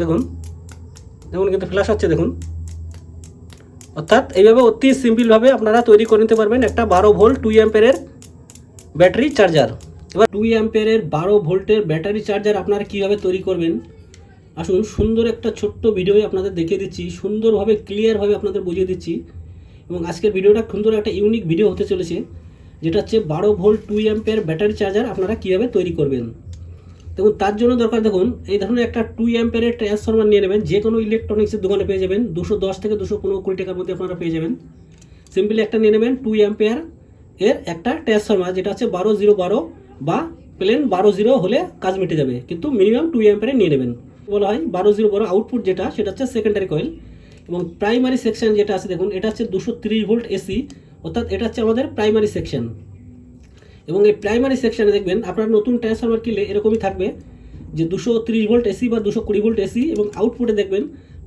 দেখুন দেখুন কিন্তু ফ্ল্যাশ হচ্ছে, দেখুন। অর্থাৎ এইভাবে অতি সিম্পলভাবে আপনারা তৈরি করে নিতে পারবেন একটা বারো ভোল্ট টু অ্যাম্পেয়ারের ব্যাটারি চার্জার এবার টু অ্যাম্পেয়ারের বারো ভোল্টের ব্যাটারি চার্জার আপনারা কীভাবে তৈরি করবেন? আসুন, সুন্দর একটা ছোট্ট ভিডিও আপনাদের দেখিয়ে দিচ্ছি, সুন্দরভাবে ক্লিয়ারভাবে আপনাদের বুঝিয়ে দিচ্ছি। এবং আজকের ভিডিওটা সুন্দর একটা ইউনিক ভিডিও হতে চলেছে, যেটা হচ্ছে বারো volt two ampere battery charger আপনারা কীভাবে তৈরি করবেন? দেখুন, তার জন্য দরকার, দেখুন, এই ধরনের একটা টু অ্যাম্পেয়ারের ট্রান্সফরমার নিয়ে নেবেন, যে কোনো ইলেকট্রনিক্সের দোকানে পেয়ে যাবেন, দুশো দশ থেকে দুশো পনেরো কুড়ি টাকার মধ্যে আপনারা পেয়ে যাবেন। সিম্পলি একটা নিয়ে নেবেন টু অ্যাম্পেয়ার এর একটা ট্রান্সফরমার যেটা হচ্ছে বারো জিরো বারো বা প্লেন বারো জিরো হলে কাজ মিটে যাবে, কিন্তু মিনিমাম টু অ্যাম্পেয়ারে নিয়ে নেবেন। বলা হয় বারো জিরো বারো আউটপুট যেটা, সেটা হচ্ছে সেকেন্ডারি কয়েল এবং প্রাইমারি সেকশন যেটা আছে, দেখুন, এটা হচ্ছে দুশো তিরিশ ভোল্ট এসি অর্থাৎ এটা হচ্ছে আমাদের প্রাইমারি সেকশন এবং এই প্রাইমারি সেকশনে দেখবেন আপনার নতুন ট্রান্সফরমার কিনলে এরকমই থাকবে যে দুশো তিরিশ ভোল্ট এসি বা দুশো কুড়ি ভোল্ট এসি এবং আউটপুটে দেখবেন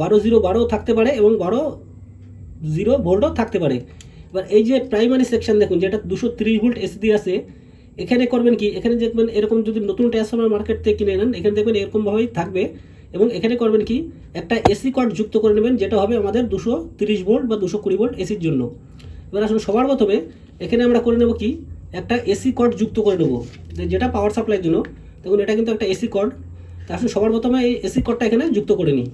বারো জিরো বারো থাকতে পারে এবং বারো জিরো ভোল্টও থাকতে পারে। এবার এই যে প্রাইমারি সেকশন দেখুন, যেটা দুশো তিরিশ ভোল্ট এসি দিয়ে আছে, এখানে করবেন কি? এখানে দেখবেন এরকম যদি নতুন ট্রান্সফরমার মার্কেট থেকে কিনে নেন, এখানে দেখবেন এরকমভাবেই থাকবে এবং এখানে করবেন কি? একটা এসি কর্ড যুক্ত করে নেবেন, যেটা হবে আমাদের দুশো তিরিশ ভোল্ট বা দুশো কুড়ি ভোল্ট এসির জন্য। এবার আসলে সবার প্রথমে এখানে আমরা করে নেব কি? একটা এসি কর্ড যুক্ত করে নেব। যেটা পাওয়ার সাপ্লাইয়ের জন্য, দেখুন এটা কিন্তু একটা এসি কর্ড তা আসলে সবার প্রথমে এই এসি কর্ডটা এখানে যুক্ত করে নিই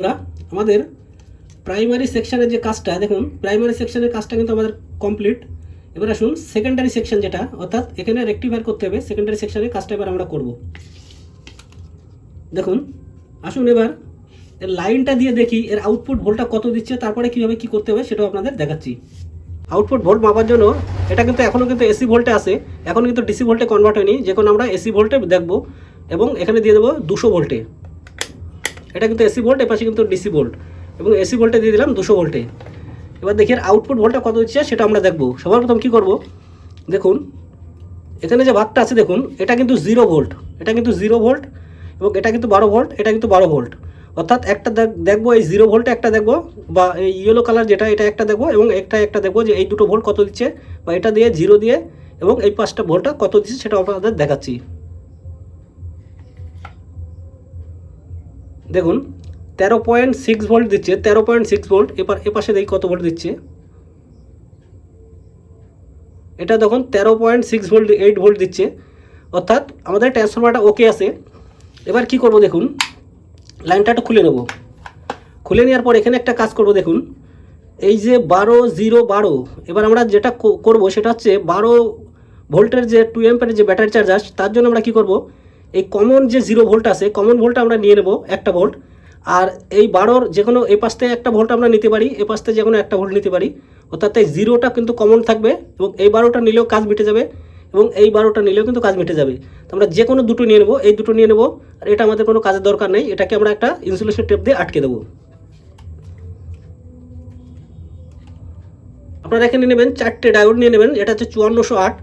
আমরা আমাদের প্রাইমারি সেকশনের যে কাজটা, দেখুন প্রাইমারি সেকশনের কাজটা কিন্তু আমাদের কমপ্লিট এবার আসুন সেকেন্ডারি সেকশন যেটা, অর্থাৎ এখানে রেক্টিফায়ার করতে হবে সেকেন্ডারি সেকশনের কাজটা এবার আমরা করব। দেখুন, আসুন এবার, এর লাইনটা দিয়ে দেখি, এর আউটপুট ভোল্টটা কত দিচ্ছে, তারপরে কীভাবে কী করতে হবে সেটাও আপনাদের দেখাচ্ছি। আউটপুট ভোল্ট মাপার জন্য, এটা কিন্তু এখনও কিন্তু এসি ভোল্টে আছে, এখন কিন্তু ডিসি ভোল্টে কনভার্ট হয়নি, যে কোনো আমরা এসি ভোল্টে দেখব, এবং এখানে দিয়ে দেবো দুশো ভোল্টে এটা কিন্তু এসি ভোল্ট, এপাশে কিন্তু ডিসি ভোল্ট। এবং এসি ভোল্টে দিয়ে দিলাম দুশো ভোল্টে। এবার দেখি এর আউটপুট ভোল্টটা কত দিচ্ছে সেটা আমরা দেখব। সবার প্রথম কী করব? দেখুন, এখানে যে ভাগটা আছে, দেখুন, এটা কিন্তু জিরো ভোল্ট এটা কিন্তু জিরো ভোল্ট এবং এটা কিন্তু বারো ভোল্ট এটা কিন্তু বারো ভোল্ট অর্থাৎ একটা দেখ- দেখব, এই জিরো ভোল্টে একটা দেখব, বা এই ইয়েলো কালার যেটা, এটা একটা দেখব এবং একটা একটা দেখব যে এই দুটো ভোল্ট কত দিচ্ছে, বা এটা দিয়ে জিরো দিয়ে এবং এই পাঁচটা ভোল্টটা কত দিচ্ছে, সেটা আপনাদের দেখাচ্ছি। দেখুন, তেরো পয়েন্ট সিক্স ভোল্ট দিচ্ছে, তেরো পয়েন্ট সিক্স ভোল্ট এবার এপাশে দেখি কত ভোল্ট দিচ্ছে। এটা দেখুন, তেরো point six volt eight volt দিচ্ছে। অর্থাৎ আমাদের ট্রান্সফরমারটা ওকে আছে। এবার কি করব দেখুন লাইনটা একটু খুলে নেব। খুলে নেওয়ার পর এখানে একটা কাজ করব দেখুন। এই যে বারো জিরো বারো, এবার আমরা যেটা করব সেটা হচ্ছে বারো ভোল্টের যে টু এম্পের যে ব্যাটারি চার্জার তার জন্য আমরা কি করব এই কমন যে জিরো ভোল্ট আছে কমন ভোল্টটা আমরা নিয়ে নেব একটা ভোল্ট আর এই বারোর যে কোনো এ পাশ থেকে একটা ভোল্ট আমরা নিতে পারি এ পাশ থেকে যে কোনো একটা ভোল্ট নিতে পারি, অর্থাৎ এই জিরোটা কিন্তু কমন থাকবে এবং এই বারোটা নিলেও কাজ মিটে যাবে এবং এই বারোটা নিলেও কিন্তু কাজ মিটে যাবে। তো আমরা যে কোনো দুটো নিয়ে নেব, এই দুটো নিয়ে নেব, আর এটা আমাদের কোনো কাজের দরকার নেই, এটাকে আমরা একটা ইনসুলেশন টেপ দিয়ে আটকে দেবো। আপনারা এখানে নেবেন চারটে ডায়োড নিয়ে নেবেন, এটা হচ্ছে চুয়ান্নশো আট।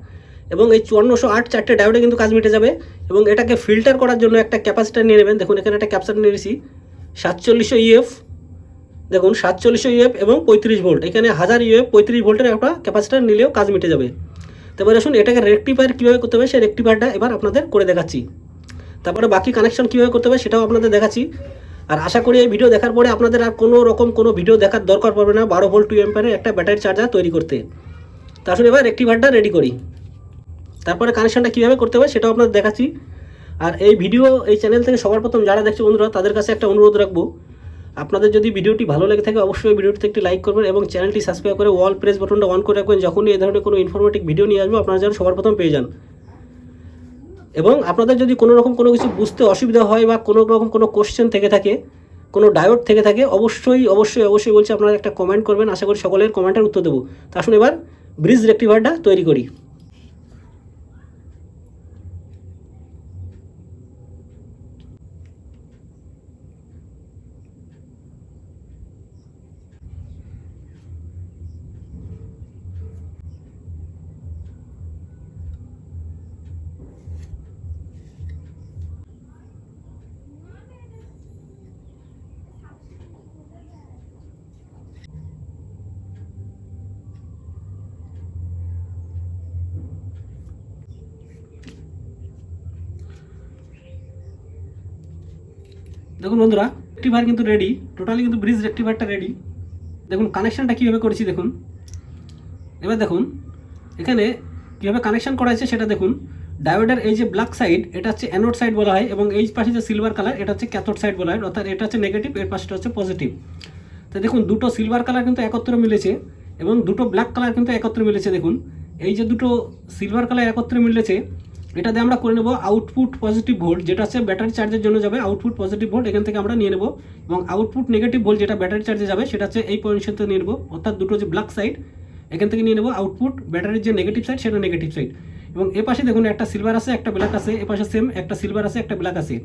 এবং এই চুয়ান্নশো আট চারটে ডায়োডে কিন্তু কাজ মিটে যাবে এবং এটাকে ফিল্টার করার জন্য একটা ক্যাপাসিটার নিয়ে নেবেন। দেখুন, এখানে একটা ক্যাপাসিটার নিয়ে নিয়েছি সাতচল্লিশশো ইএফ দেখুন, সাতচল্লিশশো ইএফ এবং পঁয়ত্রিশ ভোল্ট এখানে হাজার ইএফ পঁয়ত্রিশ ভোল্টের একটা ক্যাপাসিটার নিলেও কাজ মিটে যাবে। তারপরে আসুন এটাকে রেক্টিফায়ার কীভাবে করতে হবে, সেই রেক্টিফায়ারটা এবার আপনাদের করে দেখাচ্ছি। তারপরে বাকি কানেকশন কীভাবে করতে হবে, সেটাও আপনাদের দেখাচ্ছি। আর আশা করি এই ভিডিও দেখার পরে আপনাদের আর কোনো রকম কোনো ভিডিও দেখার দরকার পড়বে না, বারো ভোল্ট টু এম্পারের একটা ব্যাটারি চার্জার তৈরি করতে। তা আসলে এবার রেক্টিফায়ারটা রেডি করি। তারপরে কানেকশানটা কীভাবে করতে হবে সেটাও আপনাদের দেখাচ্ছি। আর এই ভিডিও এই চ্যানেল থেকে সবার প্রথম যারা দেখছে বন্ধুরা, তাদের কাছে একটা অনুরোধ রাখব। আপনাদের যদি ভিডিওটি ভালো লেগে থাকে, অবশ্যই ভিডিওটিতে একটি লাইক করবেন এবং চ্যানেলটি সাবস্ক্রাইব করে ওয়াল প্রেস বাটনটা অন করে রাখবেন। যখনই এই ধরনের কোনো ইনফরমেটিভ ভিডিও নিয়ে আসব, আপনারা যেন সবার প্রথম পেয়ে যান। এবং আপনাদের যদি কোনো রকম কোনো কিছু বুঝতে অসুবিধা হয় বা কোনো রকম কোনো কোশ্চেন থেকে থাকে, কোনো ডায়োড থেকে থাকে, অবশ্যই অবশ্যই অবশ্যই বলছি, আপনারা একটা কমেন্ট করবেন। আশা করি সকলের কমেন্টের উত্তর দেবো। তা আসুন এবার ব্রিজ রেক্টিভারটা তৈরি করি। দেখুন বন্ধুরা রেক্টিফায়ার কিন্তু রেডি টোটালি কিন্তু ব্রিজ রেক্টিফায়ারটা রেডি দেখুন কানেকশানটা কীভাবে করেছি দেখুন। এবার দেখুন, এখানে কীভাবে কানেকশান করা হয়েছে সেটা দেখুন। ডায়োডের এই যে ব্ল্যাক সাইড এটা হচ্ছে অ্যানোড সাইড বলা হয় এবং এই পাশে যে সিলভার কালার এটা হচ্ছে ক্যাথোড সাইড বলা হয়। অর্থাৎ এটা হচ্ছে নেগেটিভ এর পাশটা হচ্ছে পজিটিভ তো দেখুন, দুটো সিলভার কালার কিন্তু একত্রে মিলেছে এবং দুটো ব্ল্যাক কালার কিন্তু একত্রে মিলেছে দেখুন। এই যে দুটো সিলভার কালার একত্রে মিলেছে এটা দিয়ে আমরা করে নেব আউটপুট পজিটিভ ভোল্ট যেটা হচ্ছে ব্যাটারি চার্জের জন্য যাবে আউটপুট পজিটিভ ভোল্ট এখান থেকে আমরা নিয়ে নেব। এবং আউটপুট নেগেটিভ ভোল্ট যেটা ব্যাটারি চার্জে যাবে, সেটা হচ্ছে এই পজিশন থেকে নিয়ে নেব, অর্থাৎ দুটো যে ব্ল্যাক সাইড এখান থেকে নিয়ে নেব আউটপুট ব্যাটারির যে নেগেটিভ সাইড সেটা নেগেটিভ সাইড এবং এ পাশে দেখুন একটা সিলভার আছে, একটা ব্ল্যাক আছে, এ পাশে সেম একটা সিলভার আছে, একটা ব্ল্যাক আছে।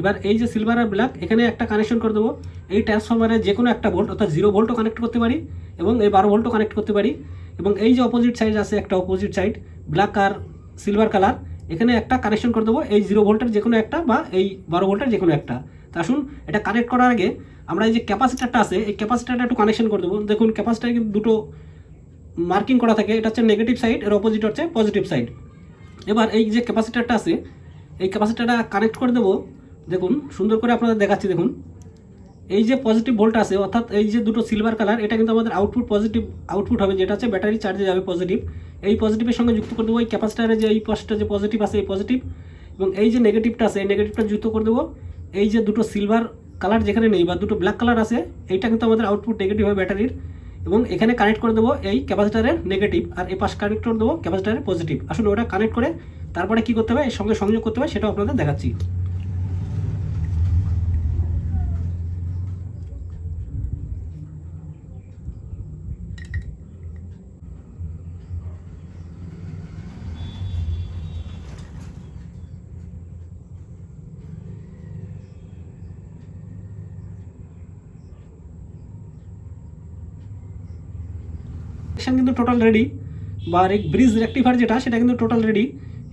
এবার এই যে সিলভার আর ব্ল্যাক এখানে একটা কানেকশন করে দেবো। এই ট্রান্সফরমারে যে কোনো একটা ভোল্ট অর্থাৎ জিরো ভোল্টও কানেক্ট করতে পারি, এবং এই বারো ভোল্টও কানেক্ট করতে পারি। এবং এই যে অপোজিট সাইড আছে, একটা অপোজিট সাইড ব্ল্যাক আর সিলভার কালার এখানে একটা কানেকশন করে দেবো, এই জিরো ভোল্টের যে কোনো একটা বা এই বারো ভোল্টের যে কোনো একটা। তা আসুন, এটা কানেক্ট করার আগে আমরা এই যে ক্যাপাসিটারটা আছে, এই ক্যাপাসিটারটা একটু কানেকশন করে দেবো। দেখুন ক্যাপাসিটার কিন্তু দুটো মার্কিং করা থাকে, এটা হচ্ছে নেগেটিভ সাইড এর অপোজিট হচ্ছে পজিটিভ সাইড এবার এই যে ক্যাপাসিটারটা আছে, এই ক্যাপাসিটারটা কানেক্ট করে দেবো। দেখুন, সুন্দর করে আপনাদের দেখাচ্ছি, দেখুন। এই যে পজিটিভ ভোল্ট আছে, অর্থাৎ এই যে দুটো সিলভার কালার এটা কিন্তু আমাদের আউটপুট পজিটিভ আউটপুট হবে, যেটা হচ্ছে ব্যাটারি চার্জে যাবে পজিটিভ এই পজিটিভের সঙ্গে যুক্ত করে দেবো, এই ক্যাপাসিটারে যে এই পাশটা যে পজিটিভ আছে, এই পজিটিভ এবং এই যে নেগেটিভটা আছে, এই নেগেটিভটা যুক্ত করে দেবো, এই যে দুটো সিলভার কালার যেখানে নেই বা দুটো ব্ল্যাক কালার আছে, এইটা কিন্তু আমাদের আউটপুট নেগেটিভ হবে ব্যাটারির, এবং এখানে কানেক্ট করে দেবো এই ক্যাপাসিটারের নেগেটিভ আর এই পাশ কানেক্ট করে দেবো ক্যাপাসিটারের পজিটিভ আসলে ওটা কানেক্ট করে তারপরে কি করতে হবে? এর সঙ্গে সংযোগ করতে হবে, সেটাও আপনাদের দেখাচ্ছি। কানেকশন কিন্তু টোটাল রেডি বা ব্রিজ রেক্টিফায়ার যেটা, সেটা কিন্তু টোটাল রেডি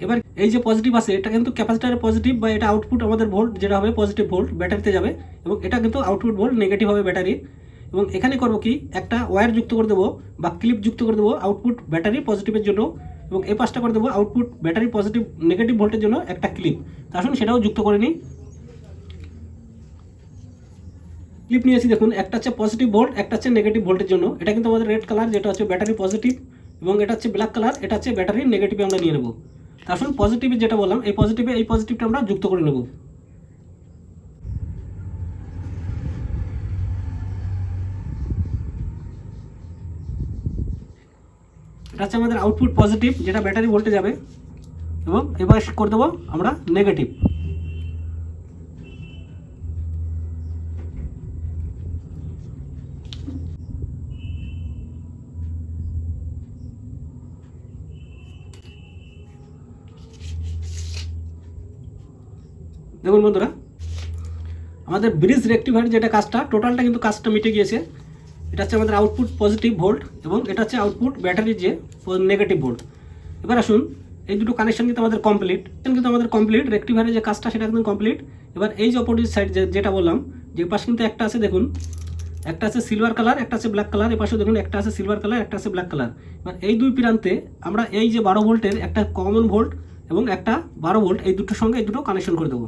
এবার এই যে পজিটিভ আছে, এটা কিন্তু ক্যাপাসিটারের পজিটিভ বা এটা আউটপুট আমাদের ভোল্ট যেটা হবে পজিটিভ ভোল্ট ব্যাটারিতে যাবে, এবং এটা কিন্তু আউটপুট ভোল্ট নেগেটিভ হবে ব্যাটারি এবং এখানে করব কি, একটা ওয়্যার যুক্ত করে দেবো, বা ক্লিপ যুক্ত করে দেবো আউটপুট ব্যাটারি পজিটিভের জন্য, এবং এই পাশটা করে দেবো আউটপুট ব্যাটারি পজিটিভ নেগেটিভ ভোল্টের জন্য একটা ক্লিপ আসুন সেটাও যুক্ত করে নিই। ক্লিপ নিয়েছি দেখুন, একটা হচ্ছে পজিটিভ ভোল্ট একটা হচ্ছে নেগেটিভ ভোল্টের জন্য। এটা কিন্তু আমাদের রেড কালার যেটা হচ্ছে ব্যাটারি পজিটিভ এবং এটা হচ্ছে ব্ল্যাক কালার এটা হচ্ছে ব্যাটারি নেগেটিভে আমরা নিয়ে নেব। তা আসুন পজিটিভে যেটা বললাম, এই পজিটিভে এই পজিটিভটা আমরা যুক্ত করে নেব। এটা হচ্ছে আমাদের আউটপুট পজিটিভ যেটা ব্যাটারি ভোল্টে যাবে, এবং এবার করে দেবো আমরা নেগেটিভ দেখুন বন্ধুরা, আমাদের ব্রিজ রেক্টিফায়ার যেটা কাজটা টোটালটা কিন্তু কাজটা মিটে গিয়েছে। এটা হচ্ছে আমাদের আউটপুট পজিটিভ ভোল্ট এবং এটা হচ্ছে আউটপুট ব্যাটারির যে নেগেটিভ ভোল্ট এবার আসুন, এই দুটো কানেকশন কিন্তু আমাদের কমপ্লিট কিন্তু আমাদের কমপ্লিট রেক্টিফায়ারের যে কাজটা সেটা একদম কমপ্লিট এবার এই যে অপোজিট সাইড যেটা বললাম, যে পাশে কিন্তু একটা আছে, দেখুন, একটা আছে সিলভার কালার একটা আছে ব্ল্যাক কালার এপাশে দেখুন, একটা আছে সিলভার কালার একটা আছে ব্ল্যাক কালার এবার এই দুই প্রান্তে আমরা এই যে বারো ভোল্টের একটা কমন ভোল্ট এবং একটা বারো ভোল্ট এই দুটোর সঙ্গে এই দুটো কানেকশন করে দেবো।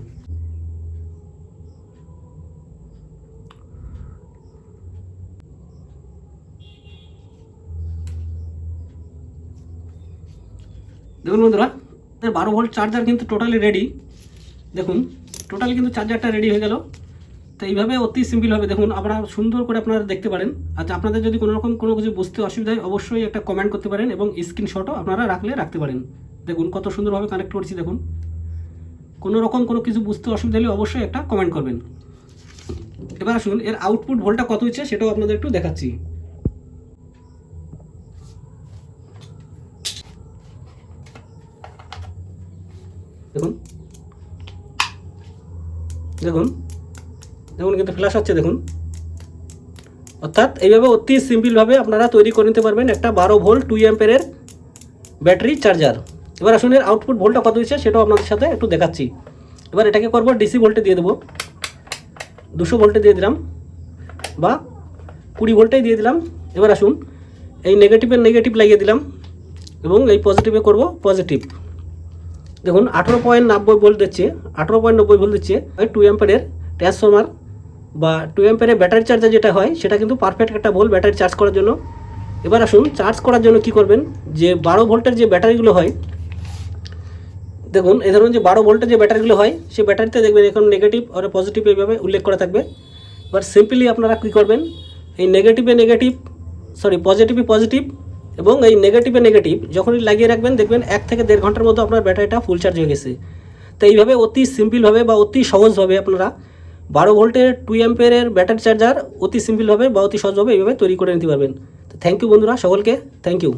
দেখুন বন্ধুরা বারো ভোল্ট চার্জার কিন্তু টোটালি রেডি দেখুন টোটালি কিন্তু চার্জারটা রেডি হয়ে গেল। তো এইভাবে অতি সিম্পলভাবে দেখুন, আপনারা সুন্দর করে আপনারা দেখতে পারেন। আচ্ছা আপনাদের যদি কোনো রকম কোনো কিছু বুঝতে অসুবিধা হয়, অবশ্যই একটা কমেন্ট করতে পারেন এবং স্ক্রিনশটও আপনারা রাখলে রাখতে পারেন। দেখুন, কত সুন্দরভাবে কানেক্ট করছি দেখুন। কোনো রকম কোনো কিছু বুঝতে অসুবিধা হলে অবশ্যই একটা কমেন্ট করবেন। এবার আসুন, এর আউটপুট ভোল্টটা কত হচ্ছে সেটাও আপনাদের একটু দেখাচ্ছি দেখুন দেখুন দেখুন কিন্তু ফ্ল্যাশ হচ্ছে, দেখুন। অর্থাৎ এইভাবে অতি সিম্পলভাবে আপনারা তৈরি করে নিতে পারবেন একটা বারো volt two ampere battery charger এবার আসুন, এর আউটপুট ভোল্টটা কত হয়েছে সেটাও আপনাদের সাথে একটু দেখাচ্ছি। এবার এটাকে করব ডিসি ভোল্টে দিয়ে দেবো। দুশো ভোল্টে দিয়ে দিলাম, বা কুড়ি ভোল্টেই দিয়ে দিলাম। এবার আসুন, এই নেগেটিভের নেগেটিভ লাগিয়ে দিলাম, এবং এই পজিটিভে করব পজিটিভ দেখুন, আঠেরো পয়েন্ট নব্বই ভোল্ট দিচ্ছে, আঠেরো পয়েন্ট নব্বই ভোল্ট দিচ্ছে, ওই টু অ্যাম্পারের ট্রান্সফর্মার বা টু অ্যাম্পের ব্যাটারি চার্জার যেটা হয়, সেটা কিন্তু পারফেক্ট একটা ভোল্ট ব্যাটারি চার্জ করার জন্য। এবার আসুন চার্জ করার জন্য কি করবেন? যে বারো ভোল্টের যে ব্যাটারিগুলো হয়, দেখুন এ ধরুন যে বারো ভোল্টের যে ব্যাটারিগুলো হয়, সেই ব্যাটারিতে দেখবেন এখন নেগেটিভ আর পজিটিভ এইভাবে উল্লেখ করা থাকবে। এবার সিম্পলি আপনারা কী করবেন? এই নেগেটিভে নেগেটিভ সরি পজিটিভে পজিটিভ এবং এই নেগেটিভে নেগেটিভ যখনই লাগিয়ে রাখবেন, দেখবেন এক থেকে দেড় ঘণ্টার মধ্যে আপনার ব্যাটারিটা ফুল চার্জ হয়ে গেছে। তো এইভাবে অতি সিম্পলভাবে বা অতি সহজভাবে আপনারা বারো ভোল্টের টু এম্পেয়ারের ব্যাটারি চার্জার অতি সিম্পলভাবে বা অতি সহজভাবে এইভাবে তৈরি করে নিতে পারবেন। তো থ্যাংক ইউ বন্ধুরা, সকলকে থ্যাংক ইউ